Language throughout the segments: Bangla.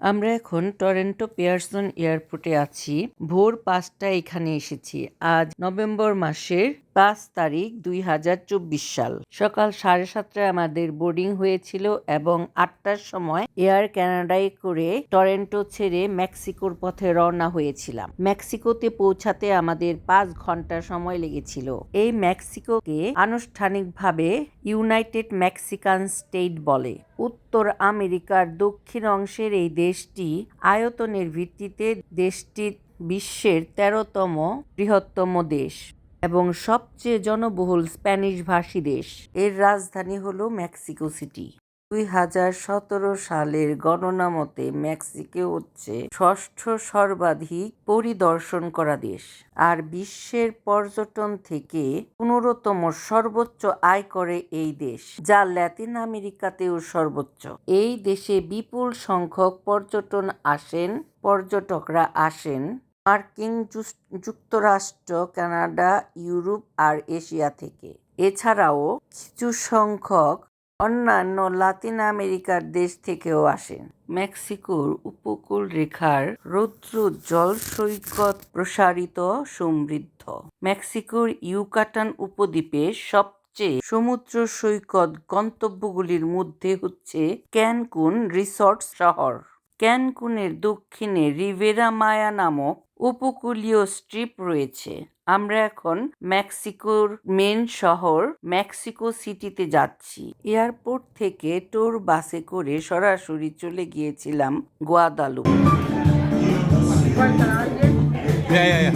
আমরা এখন টরেন্টো পিয়ারসন এয়ারপোর্টে আছি। ভোর পাঁচটায় এখানে এসেছি। আজ নভেম্বর মাসের পাঁচ তারিখ দুই হাজার চব্বিশ সাল। সকাল সাড়ে সাতটায় আমাদের বোর্ডিং হয়েছিল এবং আটটার সময় এয়ার কানাডায় করে টরেন্টো ছেড়ে মেক্সিকোর পথে রওনা হয়েছিলাম। মেক্সিকোতে পৌঁছাতে আমাদের পাঁচ ঘণ্টা সময় লেগেছিল। এই মেক্সিকোকে আনুষ্ঠানিকভাবে ইউনাইটেড মেক্সিকান স্টেট বলে। উত্তর আমেরিকার দক্ষিণ অংশের এই দেশটি আয়তনের ভিত্তিতে দেশটি বিশ্বের তেরোতম বৃহত্তম দেশ এবং সবচেয়ে জনবহুল স্প্যানিশ ভাষী দেশ। এর রাজধানী হল মেক্সিকো সিটি। দুই হাজার সতেরো সালের গণনা মতে মেক্সিকো হচ্ছে ষষ্ঠ সর্বাধিক পরিদর্শন করা দেশ আর বিশ্বের পর্যটন থেকে পনেরোতম সর্বোচ্চ আয় করে এই দেশ, যা ল্যাতিন আমেরিকাতেও সর্বোচ্চ। এই দেশে বিপুল সংখ্যক পর্যটন আসেন, পর্যটকরা আসেন মার্কিন যুক্তরাষ্ট্র, কানাডা, ইউরোপ আর এশিয়া থেকে। এছাড়াও কিছু সংখ্যক অন্যান্য লাতিন আমেরিকার দেশ থেকেও আসেন। মেক্সিকোর উপকূল রেখার রৌদ্রোজ্জ্বল সৈকত প্রসারিত সমৃদ্ধ। মেক্সিকোর ইউকাটান উপদ্বীপে সবচেয়ে সমুদ্র সৈকত গন্তব্যগুলির মধ্যে হচ্ছে ক্যানকুন রিসর্ট শহর। ক্যানকুনের দক্ষিণে রিভেরা মায়া নামক উপকূলীয় স্ট্রিপ রয়েছে। আমরা এখন মেক্সিকোর মেন শহর মেক্সিকো সিটিতে যাচ্ছি। এয়ারপোর্ট থেকে টোর বাসে করে সরাসরি চলে গিয়েছিলাম গোয়াদালু Yeah, yeah, yeah.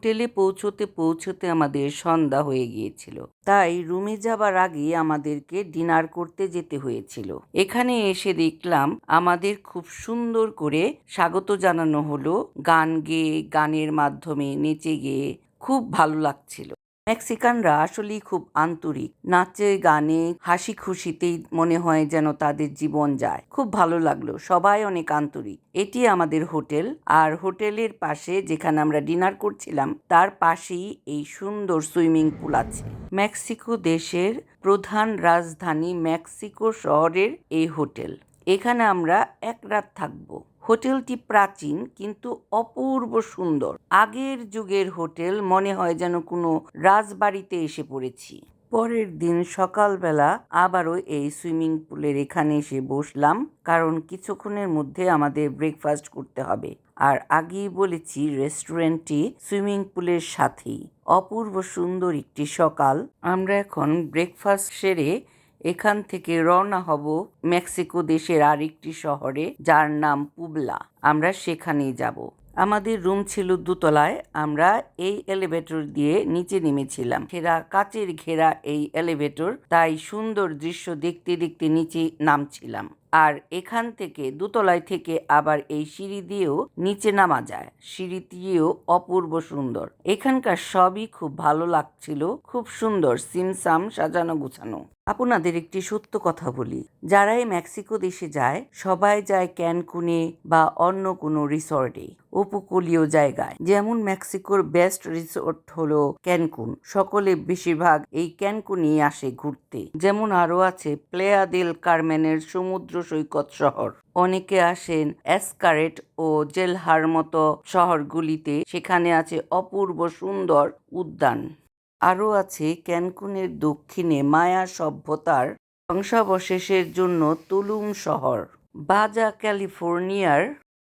হোটেলে পৌঁছতে পৌঁছতে আমাদের সন্ধ্যা হয়ে গিয়েছিল। তাই রুমে যাবার আগে আমাদেরকে ডিনার করতে যেতে হয়েছিল। এখানে এসে দেখলাম আমাদের খুব সুন্দর করে স্বাগত জানানো হলো গান গেয়ে, গানের মাধ্যমে নেচে গেয়ে, খুব ভালো লাগছিল। মেক্সিকানরা আসলেই খুব আন্তরিক। নাচে, গানে হাসি খুশিতেই মনে হয় যেন তাদের জীবন যায়। খুব ভালো লাগল, সবাই অনেক আন্তরিক। এটি আমাদের হোটেল, আর হোটেলের পাশে যেখানে আমরা ডিনার করছিলাম, তার পাশেই এই সুন্দর সুইমিং পুল আছে। মেক্সিকো দেশের প্রধান রাজধানী মেক্সিকো শহরের এই হোটেল। এখানে আমরা এক রাত থাকব। হোটেলটি প্রাচীন কিন্তু অপূর্ব সুন্দর। আগের যুগের হোটেল মনে হয় যেন কোনো রাজবাড়িতে এসে পড়েছি। পরের দিন সকালবেলা আবারও এই সুইমিং পুলের এখানে এসে বসলাম, কারণ কিছুক্ষণের মধ্যে আমাদের ব্রেকফাস্ট করতে হবে। আর আগেই বলেছি, রেস্টুরেন্টটি সুইমিং পুলের সাথেই। অপূর্ব সুন্দর একটি সকাল। আমরা এখন ব্রেকফাস্ট সেরে এখান থেকে রওনা হব মেক্সিকো দেশের আরেকটি শহরে, যার নাম পুবলা। আমরা সেখানেই যাব। আমাদের রুম ছিল দোতলায়। আমরা এই এলিভেটর দিয়ে নিচে নেমেছিলাম। ঘেরা কাচের ঘেরা এই এলিভেটর, তাই সুন্দর দৃশ্য দেখতে দেখতে নিচে নামছিলাম। আর এখান থেকে দোতলায় থেকে আবার এই সিঁড়ি দিয়েও নিচে নামা যায়। সিঁড়ি দিয়েও অপূর্ব সুন্দর। এখানকার সবই খুব ভালো লাগছিল। খুব সুন্দর সিমসাম সাজানো গুছানো আপনাদের একটি সত্য কথা বলি। যারাই মেক্সিকো দেশে যায়, সবাই যায় ক্যানকুনে বা অন্য কোনো রিসর্টে, উপকূলীয় জায়গায়। যেমন মেক্সিকোর বেস্ট রিসোর্ট হলো ক্যানকুন। সকলে বেশিরভাগ এই ক্যানকুনই আসে ঘুরতে। যেমন আরও আছে প্লেয়া দেল কারমেনের সমুদ্র সৈকত শহর। অনেকে আসেন এসকারেট ও জেলহার মতো শহরগুলিতে। সেখানে আছে অপূর্ব সুন্দর উদ্যান। আরও আছে ক্যানকুনের দক্ষিণে মায়া সভ্যতার ধ্বংসাবশেষের জন্য তুলুম শহর। বাজা ক্যালিফোর্নিয়ার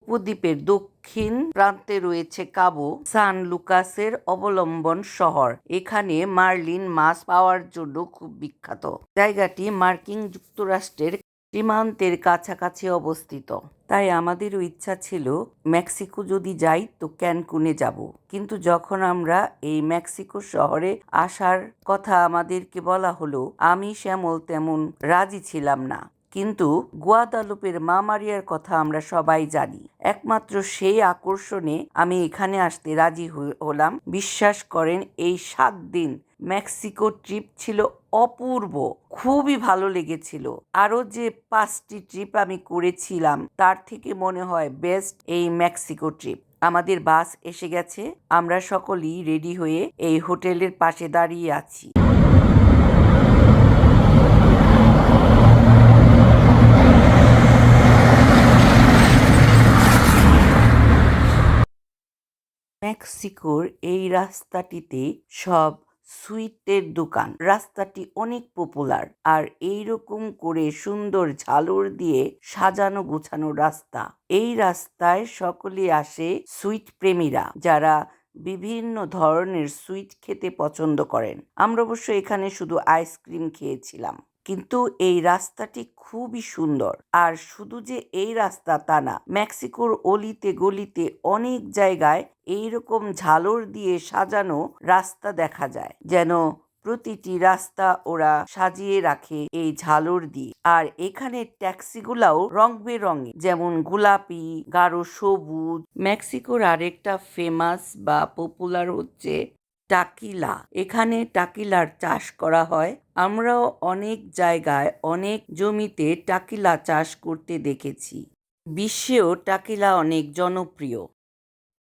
উপদ্বীপের দক্ষিণ প্রান্তে রয়েছে কাবো সান লুকাসের অবলম্বন শহর। এখানে মার্লিন মাছ পাওয়ার জন্য খুব বিখ্যাত। জায়গাটি মার্কিন যুক্তরাষ্ট্রের সীমান্তের কাছাকাছি অবস্থিত। তাই আমাদেরও ইচ্ছা ছিল মেক্সিকো যদি যাই তো ক্যানকুনে যাব। কিন্তু যখন আমরা এই মেক্সিকো শহরে আসার কথা আমাদেরকে বলা হলো, আমি শ্যামল তেমন রাজি ছিলাম না। কিন্তু গুয়াদালুপের মা মারিয়ার কথা আমরা সবাই জানি। একমাত্র সেই আকর্ষণে আমি এখানে আসতে রাজি হলাম। বিশ্বাস করেন, এই সাত দিন মেক্সিকো ট্রিপ ছিল অপূর্ব, খুবই ভালো লেগেছিল। আরও যে পাঁচটি ট্রিপ আমি করেছিলাম, তার থেকে মনে হয় বেস্ট এই মেক্সিকো ট্রিপ। আমাদের বাস এসে গেছে, আমরা সকলেই রেডি হয়ে এই হোটেলের পাশে দাঁড়িয়ে আছি। মেক্সিকোর এই রাস্তাটিতে সব সুইটের দোকান। রাস্তাটি অনেক পপুলার আর এই রকম করে সুন্দর ঝালর দিয়ে সাজানো গোছানো রাস্তা। এই রাস্তায় সকলে আসে সুইট প্রেমীরা যারা বিভিন্ন ধরনের সুইট খেতে পছন্দ করেন। আমরা অবশ্য এখানে শুধু আইসক্রিম খেয়েছিলাম। কিন্তু এই রাস্তাটি খুবই সুন্দর। আর শুধু যে এই রাস্তা তা না, মেক্সিকোর অলিতে গলিতে অনেক জায়গায় এইরকম ঝালর দিয়ে সাজানো রাস্তা দেখা যায়। যেন প্রতিটি রাস্তা ওরা সাজিয়ে রাখে এই ঝালর দিয়ে। আর এখানে ট্যাক্সিগুলাও রং বেরঙে, যেমন গোলাপি, গাঢ় সবুজ। মেক্সিকোর আরেকটা ফেমাস বা পপুলার হচ্ছে টাকিলা। এখানে টাকিলার চাষ করা হয়। আমরাও অনেক জায়গায় অনেক জমিতে টাকিলা চাষ করতে দেখেছি। বিশ্বেও টাকিলা অনেক জনপ্রিয়।